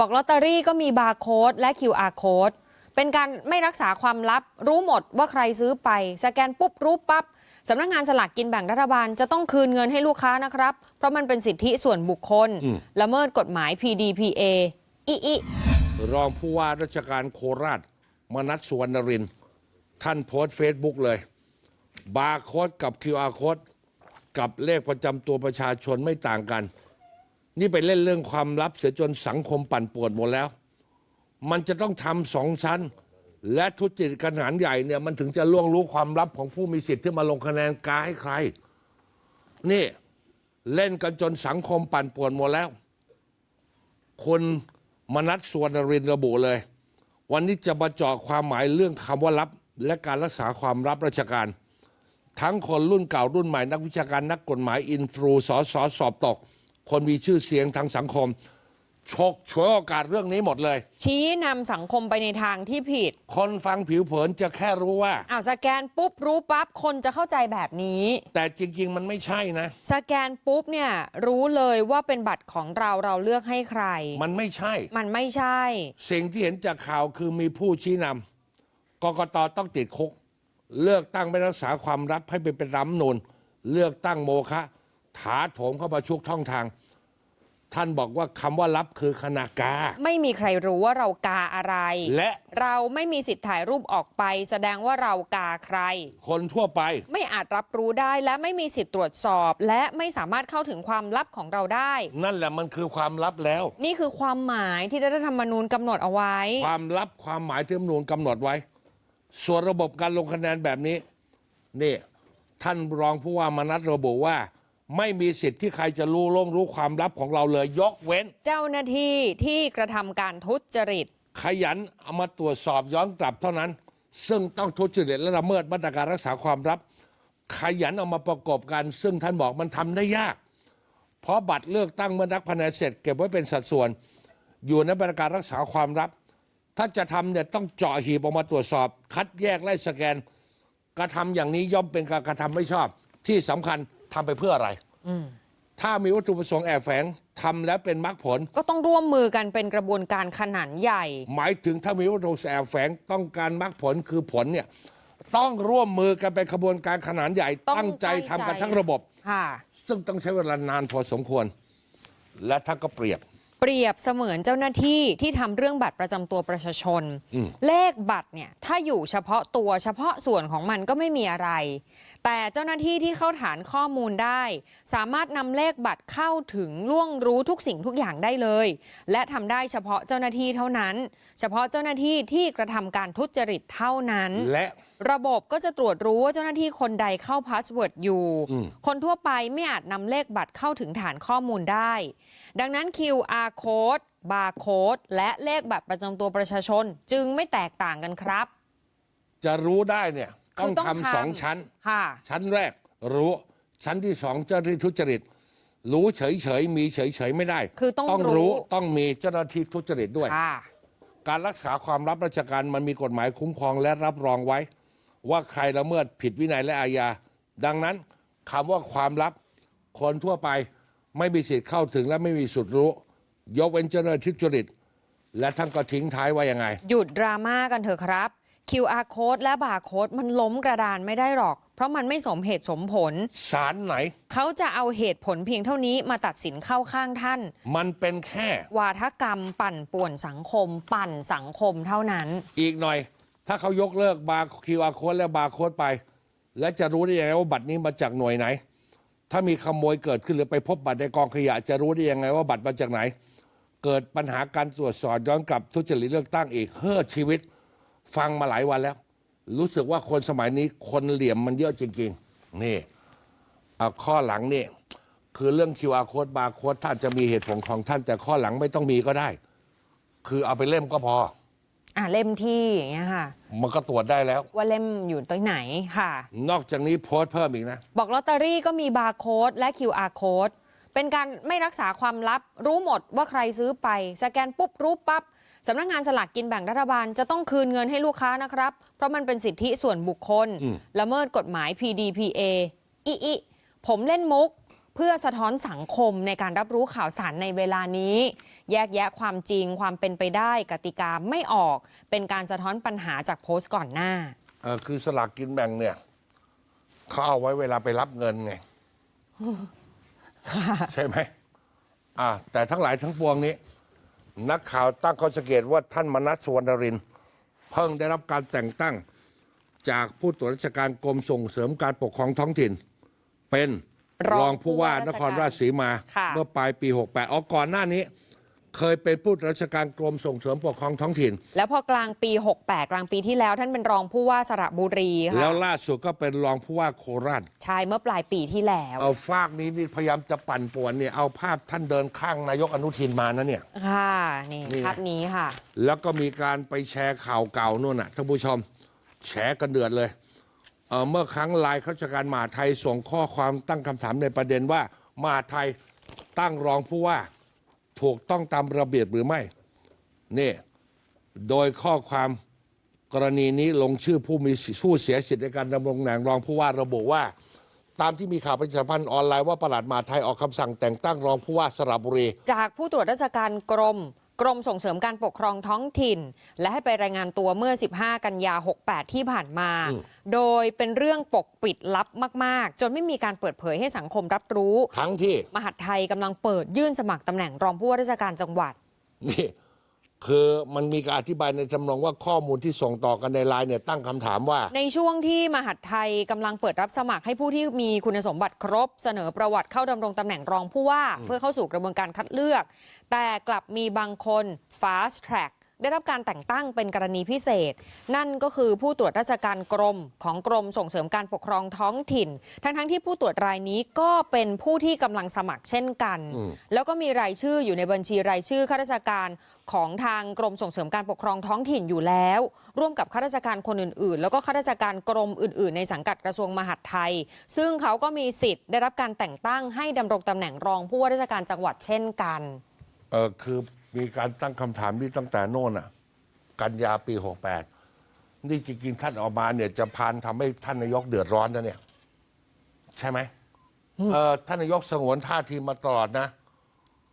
บอกลอตเตอรี่ก็มีบาร์โค้ดและ QR โค้ดเป็นการไม่รักษาความลับ รู้หมดว่าใครซื้อไป สแกนปุ๊บรู้ปั๊บสำนักงานสลากกินแบ่งรัฐบาลจะต้องคืนเงินให้ลูกค้านะครับ เพราะมันเป็นสิทธิส่วนบุคคลอืมละเมิดกฎหมาย PDPA อิอิรองผู้ว่าราชการโคราช มนัสสุวรรณรินทร์ท่านโพสต์เฟซบุ๊กเลย บาร์โค้ดกับ QR โค้ดกับเลขประจำตัวประชาชนไม่ต่างกัน นี่ไปเล่นเรื่องความลับเสียจนสังคมปั่นป่วนหมดแล้ว มันจะต้องทำสองชั้น และทุจริตขนาดใหญ่เนี่ยมันถึงจะล่วงรู้ความลับของผู้มีสิทธิ์ที่มาลงคะแนนกาให้ใคร นี่เล่นกันจนสังคมปั่นป่วนหมดแล้ว คนมนัสสวนรินทร์ระบุเลย วันนี้จะมาเจาะความหมายเรื่องคำว่าลับ และการรักษาความลับราชการ ทั้งคนรุ่นเก่ารุ่นใหม่นักวิชาการนักกฎหมายอินทรูสอสอสอบตก คนมีชื่อเสียงทางสังคม ชกฉวยโอกาสเรื่องนี้หมดเลย ชี้นำสังคมไปในทางที่ผิดคนฟังผิวเผินจะแค่รู้ว่า อ้าวสแกนปุ๊บรู้ปั๊บคนจะเข้าใจแบบนี้ แต่จริง ๆ มันไม่ใช่นะ สแกนปุ๊บเนี่ยรู้เลยว่าเป็นบัตรของเราเราเลือกให้ใคร มันไม่ใช่ มันไม่ใช่ สิ่งที่เห็นจากข่าวคือมีผู้ชี้นำกกตต้องติดคุก เลือกตั้งไม่รักษาความลับให้เป็นเป็นรัฐธรรมนูนเลือกตั้งโมฆะถาโถมเข้ามาชุกท่องทาง ท่านบอกว่าคำว่าลับคือขณากา ไม่มีใครรู้ว่าเรากาอะไร และเราไม่มีสิทธิ์ถ่ายรูปออกไป แสดงว่าเรากาใคร คนทั่วไป ไม่อาจรับรู้ได้และไม่มีสิทธิ์ตรวจสอบ และไม่สามารถเข้าถึงความลับของเราได้ นั่นแหละมันคือความลับแล้ว นี่คือความหมายที่รัฐธรรมนูญกำหนดเอาไว้ ความลับความหมายที่รัฐธรรมนูญกำหนดไว้ ส่วนระบบการลงคะแนนแบบนี้นี่ท่านรองผู้ว่ามนัสระบุว่า ไม่มีสิทธิ์ที่ใครจะรู้ล่วงรู้ความลับของเราเลยยกเว้น เจ้าหน้าที่ที่กระทำการทุจริต ขยันเอามาตรวจสอบย้อนกลับเท่านั้น ซึ่งต้องทุจริตและละเมิดมาตรการรักษาความลับ ขยันเอามาประกอบกัน ซึ่งท่านบอกมันทำได้ยาก เพราะบัตรเลือกตั้งเมื่อนักพนันเสร็จเก็บไว้เป็นสัดส่วน อยู่ในมาตรการรักษาความลับ ถ้าจะทำเนี่ยต้องเจาะหีบออกมาตรวจสอบ คัดแยกไล่สแกน กระทำอย่างนี้ย่อมเป็นการกระทำไม่ชอบที่สำคัญ ทำไปเพื่ออะไรถ้ามีวัตถุประสงค์แอบแฝงทำแล้วเป็นมรรคผล ก็ต้องร่วมมือกันเป็นกระบวนการขนาดใหญ่ หมายถึงถ้ามีวัตถุแอบแฝงต้องการมรรคผลคือผลเนี่ย ต้องร่วมมือกันเป็นขบวนการขนาดใหญ่ ต้องตั้งใจตั้งใจทำกันทั้งระบบ ค่ะ ซึ่งต้องใช้เวลานานพอสมควร และท่านก็เปรียบ เปรียบเสมือนเจ้าหน้าที่ที่ทำเรื่องบัตรประจำตัวประชาชนอืมเลขบัตรเนี่ยถ้าอยู่เฉพาะตัวเฉพาะส่วนของมันก็ไม่มีอะไร แต่เจ้าหน้าที่ที่เข้าฐานข้อมูลได้ สามารถนำเลขบัตรเข้าถึงล่วงรู้ทุกสิ่งทุกอย่างได้เลย และทำได้เฉพาะเจ้าหน้าที่เท่านั้น เฉพาะเจ้าหน้าที่ที่กระทำการทุจริตเท่านั้น และระบบก็จะตรวจรู้ว่าเจ้าหน้าที่คนใดเข้าพาสเวิร์ดอยู่อืมคนทั่วไปไม่อาจนำเลขบัตรเข้าถึงฐานข้อมูลได้ ดังนั้น QR code barcode และเลขบัตรประจำตัวประชาชน จึงไม่แตกต่างกันครับ จะรู้ได้เนี่ยต้คือองต้องทำสองทำชั้น ค่ะ ชั้นแรกรู้ชั้นที่สองเจ้าหน้าที่ทุจริต รู้เฉยๆมีเฉยๆไม่ได้คือต้องต้องรู้รู้ ต้องมีเจ้าหน้าที่ทุจริตด้วย ค่ะ การรักษาความลับราชการมันมีกฎหมายคุ้มครองและรับรองไว้ ว่าใครละเมิดผิดวินัยและอาญาดังนั้นคำว่าความลับ คนทั่วไปไม่มีสิทธิ์เข้าถึงและไม่มีสิทธิ์รู้ ยกเว้นเจ้าหน้าที่ทุจริต และท่านก็ทิ้งท้ายว่ายังไง หยุดดราม่ากันเถอะครับ QR code และ barcode มันล้มกระดานไม่ได้หรอก เพราะมันไม่สมเหตุสมผลศาลไหน เขาจะเอาเหตุผลเพียงเท่านี้มาตัดสินเข้าข้างท่าน มันเป็นแค่ วาทกรรมปั่นป่วนสังคม ปั่นสังคมเท่านั้น อีกหน่อย ถ้าเขายกเลิกบาร์คิวอาร์โค้ดและบาร์โค้ดไป และจะรู้ได้ยังไงว่าบัตรนี้มาจากหน่วยไหน ถ้ามีขโมยเกิดขึ้นหรือไปพบบัตรในกองขยะ จะรู้ได้ยังไงว่าบัตรมาจากไหน เกิดปัญหาการตรวจสอบย้อนกลับทุจริตเลือกตั้งอีกเฮ้อชีวิต ฟังมาหลายวันแล้ว รู้สึกว่าคนสมัยนี้คนเหลี่ยมมันเยอะจริง ๆ นี่เอาข้อหลังนี่คือเรื่อง QR code บาร์โค้ดท่านจะมีเหตุผลของท่าน แต่ข้อหลังไม่ต้องมีก็ได้ คือเอาไปเล่มก็พอ อะเล่มที่อย่างเงี้ยค่ะ มันก็ตรวจได้แล้ว ว่าเล่มอยู่ตรงไหนค่ะ นอกจากนี้โพสต์เพิ่มอีกนะ บอกลอตเตอรี่ก็มีบาร์โค้ดและ QR โค้ด เป็นการไม่รักษาความลับ รู้หมดว่าใครซื้อไป สแกนปุ๊บรู้ปั๊บสำนักงานสลากกินแบ่งรัฐบาลจะต้องคืนเงินให้ลูกค้านะครับ เพราะมันเป็นสิทธิส่วนบุคคลอืมละเมิดกฎหมาย PDPA อิอิผมเล่นมุกเพื่อสะท้อนสังคมในการรับรู้ข่าวสารในเวลานี้ แยกแยะความจริงความเป็นไปได้กติกาไม่ออก เป็นการสะท้อนปัญหาจากโพสต์ก่อนหน้าเออคือสลากกินแบ่งเนี่ยเขาเอาไว้เวลาไปรับเงินไง ใช่ไหมอ่าแต่ทั้งหลายทั้งปวงนี้ นักข่าวตั้งข้อสังเกตว่าท่านมนัสสุวรรณรินทร์เพิ่งได้รับการแต่งตั้งจากผู้ตรวจราชการกรมส่งเสริมการปกครองท้องถิ่น เป็นรองรองผู้ว่าผู้ว่านราชคการรราชสีมา ค่ะ เมื่อปลายปี 68อ๋อก่อนหน้านี้ เคยเป็นผู้ตรวจราชการกรมส่งเสริมปกครองท้องถิ่น แล้วพอกลางปี 68 กลางปีที่แล้วท่านเป็นรองผู้ว่าสระบุรีค่ะแล้วล่าสุดก็เป็นรองผู้ว่าโคราชใช่เมื่อปลายปีที่แล้ว เอาฟากนี้นี่พยายามจะปั่นป่วนเนี่ยเอาภาพท่านเดินข้างนายกอนุทินมานะเนี่ย ค่ะนี่นี่ไง ภาพนี้ค่ะ แล้วก็มีการไปแชร์ข่าวเก่านู่นน่ะท่านผู้ชมแฉกันเดือดเลยเอ่อเมื่อครั้งลายข้าราชการมหาดไทยส่งข้อความตั้งคำถามในประเด็นว่ามหาดไทยตั้งรองผู้ว่า ถูกต้องตามระเบียบหรือไม่นี่โดยข้อความกรณีนี้ลงชื่อผู้มีผู้เสียสิทธิ์ในการดำรงตำแหน่งรองผู้ว่าระบุว่า ตามที่มีข่าวประชาสัมพันธ์ออนไลน์ว่าประหลัดมหาดไทยออกคำสั่งแต่งตั้งรองผู้ว่าสระบุรี จากผู้ตรวจราชการกรม กรมส่งเสริมการปกครองท้องถิ่น และให้ไปรายงานตัวเมื่อ 15 กันยา 68 ที่ผ่านมาอืมโดยเป็นเรื่องปกปิดลับมาก ๆ จนไม่มีการเปิดเผยให้สังคมรับรู้ ทั้งที่ มหาดไทยกำลังเปิดยื่นสมัครตำแหน่งรองผู้ว่าราชการจังหวัดนี่ คือมันมีการอธิบายในจำนองว่าข้อมูลที่ส่งต่อกันในไลน์เนี่ยตั้งคำถามว่า ในช่วงที่มหาดไทยกำลังเปิดรับสมัครให้ผู้ที่มีคุณสมบัติครบ เสนอประวัติเข้าดำรงตำแหน่งรองผู้ว่า เพื่อเข้าสู่กระบวนการคัดเลือก แต่กลับมีบางคน fast track ได้รับการแต่งตั้งเป็นกรณีพิเศษ นั่นก็คือผู้ตรวจราชการกรมของกรมส่งเสริมการปกครองท้องถิ่น ทั้งๆที่ผู้ตรวจรายนี้ก็เป็นผู้ที่กำลังสมัครเช่นกันอืมแล้วก็มีรายชื่ออยู่ในบัญชีรายชื่อข้าราชการของทางกรมส่งเสริมการปกครองท้องถิ่นอยู่แล้ว ร่วมกับข้าราชการคนอื่น ๆ แล้วก็ข้าราชการกรมอื่น ๆ ในสังกัดกระทรวงมหาดไทย ซึ่งเขาก็มีสิทธิ์ได้รับการแต่งตั้งให้ดำรงตำแหน่งรองผู้ว่าราชการจังหวัดเช่นกันเออคือ มีการตั้งคำถามนี้ตั้งแต่โน่นอะ กันยาปีหกแปดนี่จริงๆท่านออกมาเนี่ยจะพานทำให้ท่านนายกเดือดร้อนนะเนี่ย ใช่ไหมเออท่านนายกสงวนท่าทีมาตลอดนะ